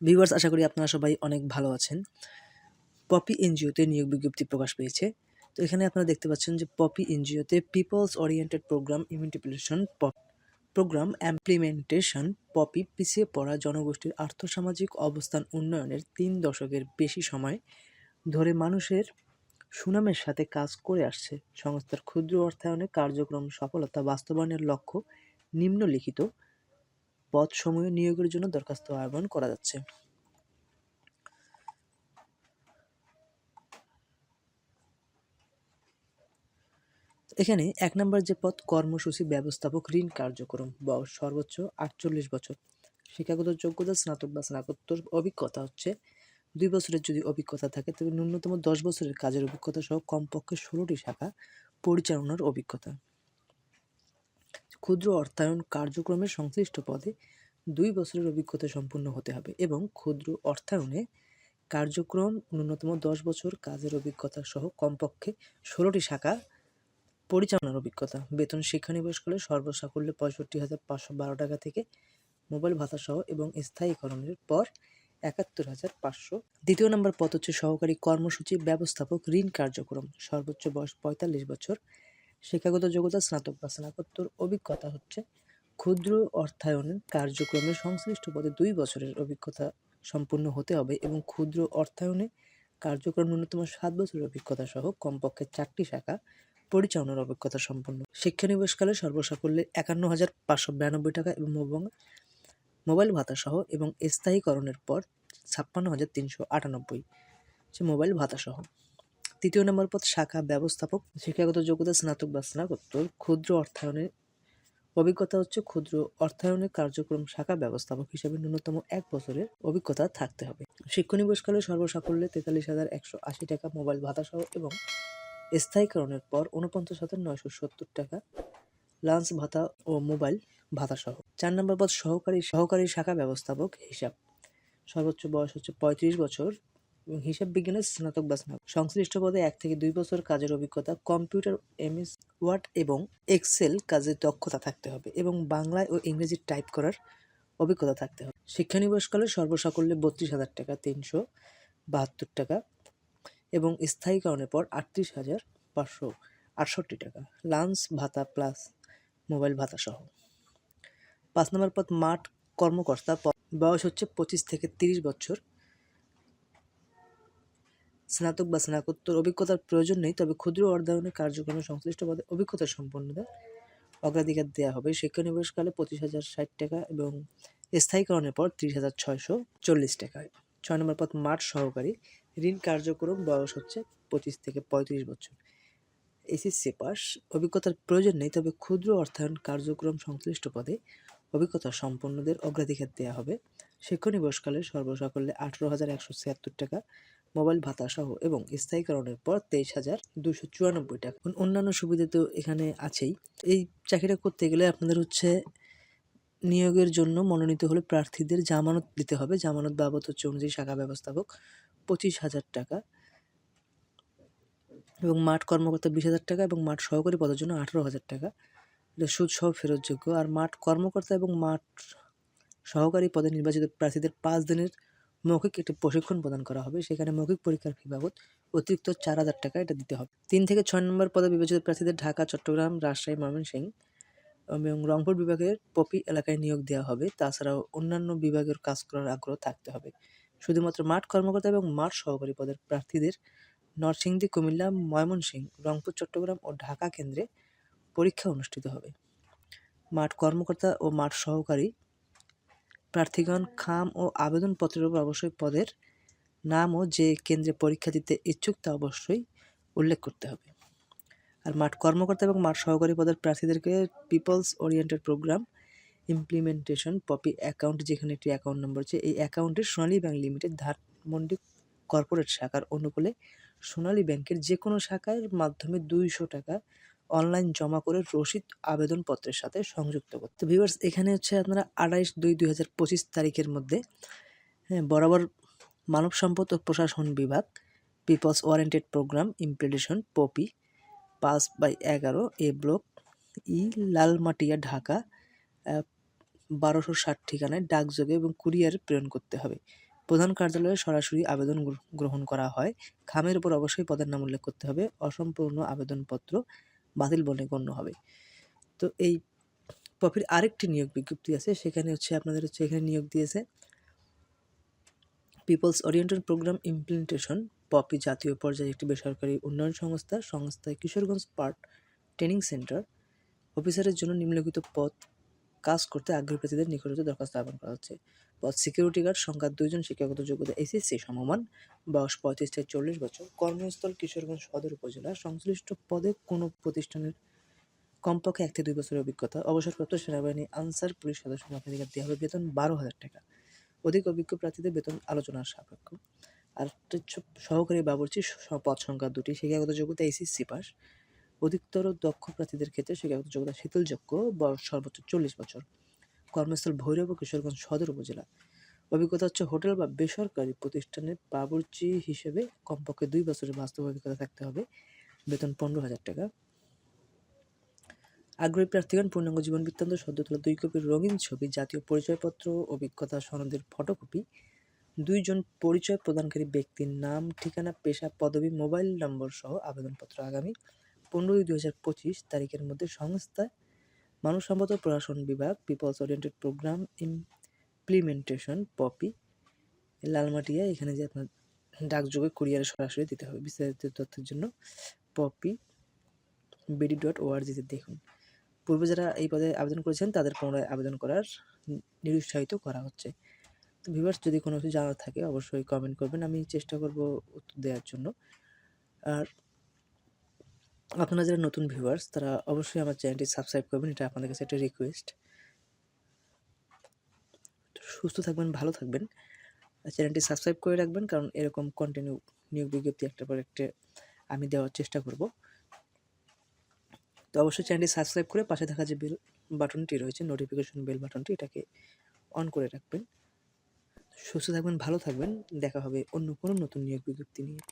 Viewers আশা করি আপনারা সবাই অনেক ভালো আছেন। পপি এনজিওতে নিয়োগ বিজ্ঞপ্তি প্রকাশ পেয়েছে। তো এখানে আপনারা দেখতে পাচ্ছেন যে POPI এনজিওতে people's oriented programme implementation programme implementation POPI পিছিয়ে পড়া জনগোষ্ঠীর আর্থসামাজিক অবস্থান উন্নয়নের তিন দশকের বেশি সময় ধরে মানুষের সুনামের সাথে কাজ করে আসছে। সংস্থার ক্ষুদ্র অর্থায়নে কার্যক্রম সফলতা বাস্তবায়নের লক্ষ্য নিম্নলিখিত পদসমূহে নিয়োগের জন্য দরখাস্ত আহ্বান করা যাচ্ছে। এখানে এক নম্বর যে পদ, কর্মসূচি ব্যবস্থাপক ঋণ কার্যক্রম, বয়স সর্বোচ্চ আটচল্লিশ বছর। শিক্ষাগত যোগ্যতা, স্নাতক বা স্নাতকোত্তর অভিজ্ঞতা হচ্ছে দুই বছরের যদি অভিজ্ঞতা থাকে, তবে ন্যূনতম দশ বছরের কাজের অভিজ্ঞতা সহ কমপক্ষে ষোলোটি শাখা পরিচালনার অভিজ্ঞতা। ক্ষুদ্র অর্থায়ন কার্যক্রমের সংশ্লিষ্ট পদে দুই বছরের অভিজ্ঞতা সম্পন্ন হতে হবে এবং ক্ষুদ্র অর্থায়নে কার্যক্রম ন্যূনতম দশ বছর কাজের অভিজ্ঞতা সহ কমপক্ষে ষোলোটি শাখা পরিচালনার অভিজ্ঞতা, বেতন শিক্ষানিবাসকালে সর্বসাকুল্যে পঁয়ষট্টি হাজার পাঁচশো বারো টাকা থেকে মোবাইল ভাতা সহ এবং স্থায়ীকরণের পর একাত্তর হাজার পাঁচশো। দ্বিতীয় নম্বর পদ হচ্ছে সহকারী কর্মসূচি ব্যবস্থাপক ঋণ কার্যক্রম, সর্বোচ্চ বয়স পঁয়তাল্লিশ বছর। শিক্ষাগত যোগ্যতা স্নাতক বা স্নাতকোত্তর অভিজ্ঞতা হচ্ছে ক্ষুদ্র অর্থায়নের কার্যক্রমে সংশ্লিষ্ট পদে দুই বছরের অভিজ্ঞতা সম্পূর্ণ হতে হবে এবং ক্ষুদ্র অর্থায়নে কার্যক্রম ন্যূনতম সাত বছরের অভিজ্ঞতা সহ কমপক্ষে চারটি শাখা পরিচালনার অভিজ্ঞতা সম্পন্ন। শিক্ষানিবাসকালে সর্বসাকুল্যে একান্ন হাজার পাঁচশো বিরানব্বই টাকা এবং মোবাইল ভাতা সহ এবং স্থায়ীকরণের পর ছাপ্পান্ন হাজার তিনশো আটানব্বই। সে মোবাইল ভাতা সহ তৃতীয় নম্বর পদ শাখা ব্যবস্থাপক, শিক্ষাগত যোগ্যতা, স্নাতক বা স্নাতকোত্তর, ক্ষুদ্র অর্থায়নের অভিজ্ঞতা হচ্ছে ক্ষুদ্র অর্থায়নের কার্যক্রম শাখা ব্যবস্থাপক হিসেবে ন্যূনতম এক বছরের অভিজ্ঞতা থাকতে হবে। শিক্ষানিবাসকালে সর্বসাকুল্যে তেতাল্লিশ হাজার একশো আশি টাকা মোবাইল ভাতা সহ এবং স্থায়ীকরণের পর উনপঞ্চাশ হাজার নয়শো সত্তর টাকা লাঞ্চ ভাতা ও মোবাইল ভাতা সহ। চার নম্বর পদ সহকারী সহকারী শাখা ব্যবস্থাপক হিসাব। সর্বোচ্চ বয়স হচ্ছে পঁয়ত্রিশ বছর। এবং হিসাব বিজ্ঞানের স্নাতক বা স্নাতক। সংশ্লিষ্ট পদে এক থেকে দুই বছর কাজের অভিজ্ঞতা, কম্পিউটার এমএস ওয়ার্ড এবং এক্সেল কাজের দক্ষতা থাকতে হবে এবং বাংলায় ও ইংরেজি টাইপ করার অভিজ্ঞতা থাকতে হবে। শিক্ষানিবাসকালে সর্বসাকল্যে বত্রিশ হাজার টাকা, তিনশো বাহাত্তর টাকা এবং স্থায়ীকরণের পর আটত্রিশ হাজার পাঁচশো আটষট্টি টাকা। লাঞ্চ, ভাতা প্লাস মোবাইল ভাতা সহ। পাঁচ নম্বর পদ, মাঠ কর্মকর্তা বয়স হচ্ছে পঁচিশ থেকে তিরিশ বছর। স্নাতক বা স্নাতকোত্তর অভিজ্ঞতার প্রয়োজন নেই, তবে ক্ষুদ্র অর্ধায়নের কার্যক্রমে সংশ্লিষ্ট পদে অভিজ্ঞতা সম্পন্নদের অগ্রাধিকার দেওয়া হবে শিক্ষানিবাসকালে পঁচিশ হাজার ষাট টাকা এবং স্থায়ীকরণের পর ত্রিশ হাজার ছয়শো চল্লিশ টাকা। ছয় নম্বর পদ, মাঠ সহকারী। ঋণ কার্যক্রম বয়স হচ্ছে পঁচিশ থেকে পঁয়ত্রিশ বছর। SSC pass. অভিজ্ঞতার প্রয়োজন নেই, তবে ক্ষুদ্র অর্থায়ন কার্যক্রম সংশ্লিষ্ট পদে অভিজ্ঞতা সম্পন্নদের অগ্রাধিকার দেওয়া হবে। শিক্ষানিবাসকালে সর্বসাকল্যে আঠেরো হাজার একশো ছিয়াত্তর টাকা মোবাইল ভাতা সহ এবং স্থায়ীকরণের পর তেইশ হাজার দুশো চুরানব্বই টাকা। অন্যান্য সুবিধা তো এখানে আছেই। এই চাকরিটা করতে গেলে আপনাদের হচ্ছে নিয়োগের জন্য মনোনীত হলে প্রার্থীদের জামানত দিতে হবে। জামানত বাবদ হচ্ছে অনুযায়ী শাখা ব্যবস্থাপক পঁচিশ হাজার টাকা এবং মাঠ কর্মকর্তা বিশ হাজার টাকা এবং মাঠ সহকারী পদের জন্য আঠারো হাজার টাকা। এটা সুদ সহ ফেরতযোগ্য। আর মাঠ কর্মকর্তা এবং মাঠ সহকারী পদে নির্বাচিত প্রার্থীদের পাঁচ দিনের মৌখিক একটি প্রশিক্ষণ প্রদান করা হবে। সেখানে মৌখিক পরীক্ষার ফি বাবদ অতিরিক্ত চার হাজার টাকা এটা দিতে হবে। তিন থেকে ছয় নম্বর পদে বিবেচিত প্রার্থীদের ঢাকা, চট্টগ্রাম, রাজশাহী, ময়মনসিংহ এবং রংপুর বিভাগের পপি এলাকায় নিয়োগ দেওয়া হবে। তাছাড়াও অন্যান্য বিভাগের কাজ করার আগ্রহ থাকতে হবে। শুধুমাত্র মাঠ কর্মকর্তা এবং মাঠ সহকারী পদের প্রার্থীদের নরসিংদী, কুমিল্লা, ময়মনসিংহ, রংপুর, চট্টগ্রাম ও ঢাকা কেন্দ্রে পরীক্ষা অনুষ্ঠিত হবে। মাঠ কর্মকর্তা ও মাঠ সহকারী প্রার্থীগণ খাম ও আবেদনপত্রের উপর অবশ্যই পদের নাম ও যে কেন্দ্রে পরীক্ষা দিতে ইচ্ছুক তা অবশ্যই উল্লেখ করতে হবে। আর মাঠ কর্মকর্তা এবং মাঠ সহকারী পদের প্রার্থীদেরকে peoples oriented program implementation POPI account, যেখানে একটি অ্যাকাউন্ট নম্বর আছে এই অ্যাকাউন্টে Sonali bank limited, Dhanmondi corporate শাখার অনুকূলে সোনালী ব্যাংকের যে কোনো শাখার মাধ্যমে দুইশো টাকা অনলাইন জমা করে রসিদ আবেদনপত্রের সাথে সংযুক্ত করতে। ভিউয়ার্স এখানে হচ্ছে আপনারা আড়াইশ দুই দুই হাজার পঁচিশ তারিখের মধ্যে হ্যাঁ বরাবর মানব সম্পদ ও প্রশাসন বিভাগ people's oriented programme implementation POPI পাঁচ বাই এগারো A block E Lalmatia, Dhaka বারোশো ষাট ঠিকানায় ডাকযোগে এবং কুরিয়ারে প্রেরণ করতে হবে। প্রধান কার্যালয়ে সরাসরি আবেদন গ্রহণ করা হয়। খামের উপর অবশ্যই পদের নাম উল্লেখ করতে হবে। অসম্পূর্ণ আবেদনপত্র বাতিল বলে গণ্য হবে। তো এই পপির আরেকটি নিয়োগ বিজ্ঞপ্তি আছে, সেখানে হচ্ছে আপনাদের হচ্ছে এখানে নিয়োগ দিয়েছে peoples oriented program implementation POPI জাতীয় পর্যায়ে একটি বেসরকারি উন্নয়ন সংস্থা সংস্থায় কিশোরগঞ্জ পার্ট ট্রেনিং সেন্টার। অফিসারের জন্য নিম্নলিখিত পদ কাজ করতে আগ্রহী প্রার্থীদের নিকটতে দরখাস্ত আহ্বান করা হচ্ছে। পদ সিকিউরিটি গার্ড সংখ্যা দুইজন শিক্ষাগত যোগ্যতা এসএসসি সমমান, বয়স পঁয়ত্রিশ থেকে চল্লিশ বছর, কর্মস্থল কিশোরগঞ্জ সদর উপজেলা সংশ্লিষ্ট পদে কোনো প্রতিষ্ঠানের কমপক্ষে এক থেকে দুই বছরের অভিজ্ঞতা, অবসরপ্রাপ্ত সেনাবাহিনী আনসার পুলিশ সদস্য মাতাধিকার দেওয়া হবে বেতন বারো হাজার টাকা। অধিক অভিজ্ঞ প্রার্থীদের বেতন আলোচনার সাপেক্ষ। আর সহকারী বাবুর্চি পদ সংখ্যা দুটি, শিক্ষাগত যোগ্যতা এসএসসি পাস। অধিকতর দক্ষ প্রার্থীদের ক্ষেত্রে শিক্ষাগত যোগ্যতা শীতলযোগ্য, বয়স সর্বোচ্চ চল্লিশ বছর। কর্মস্থল ভৈরব কিশোরগঞ্জ সদর উপজেলা। অভিজ্ঞতা হচ্ছে হোটেল বা বেসরকারি প্রতিষ্ঠানের বাবুর্চি হিসেবে কমপক্ষে দুই বছরের বাস্তব অভিজ্ঞতা থাকতে হবে। বেতন পনেরো হাজার টাকা। আগ্রহী প্রার্থীগণ, পূর্ণাঙ্গ জীবন বৃত্তান্ত, সদ্য তোলা দুই কপির রঙিন ছবি, জাতীয় পরিচয়পত্র, অভিজ্ঞতা সনদের ফটোকপি, দুইজন পরিচয় প্রদানকারী ব্যক্তির নাম, ঠিকানা, পেশা, পদবি, মোবাইল নম্বর সহ আবেদনপত্র আগামী পনেরোই দুই হাজার পঁচিশ তারিখের মধ্যে সংস্থায় মানব সম্পদ প্রশাসন বিভাগ peoples oriented program implementation POPI Lalmatia, এখানে যে আপনার ডাকযোগে কুরিয়ারে সরাসরি দিতে হবে। বিস্তারিত তথ্যের জন্য পপি বিডি ডট ওআরজিতে দেখুন। পূর্বে যারা এই পদে আবেদন করেছেন, তাদের পুনরায় আবেদন করার নিরুৎসাহিত করা হচ্ছে। তো ভিভার্স যদি কোনো কিছু জানার থাকে, অবশ্যই কমেন্ট করবেন। আমি চেষ্টা করব উত্তর দেওয়ার জন্য। আর আপনারা যারা নতুন ভিউয়ার্স তারা অবশ্যই আমার চ্যানেলটি সাবস্ক্রাইব করবেন। এটা আপনাদের কাছে একটা রিকোয়েস্ট সুস্থ থাকবেন, ভালো থাকবেন। আর চ্যানেলটি সাবস্ক্রাইব করে রাখবেন, কারণ এরকম কন্টিনিউ নিয়োগ বিজ্ঞপ্তি একটা পর একটা আমি দেওয়ার চেষ্টা করব। তো অবশ্যই চ্যানেলটি সাবস্ক্রাইব করে পাশে থাকা যে বেল বাটনটি রয়েছে নোটিফিকেশন বেল বাটনটি এটাকে অন করে রাখবেন। সুস্থ থাকবেন, ভালো থাকবেন। দেখা হবে অন্য কোনো নতুন নিয়োগ বিজ্ঞপ্তি নিয়ে।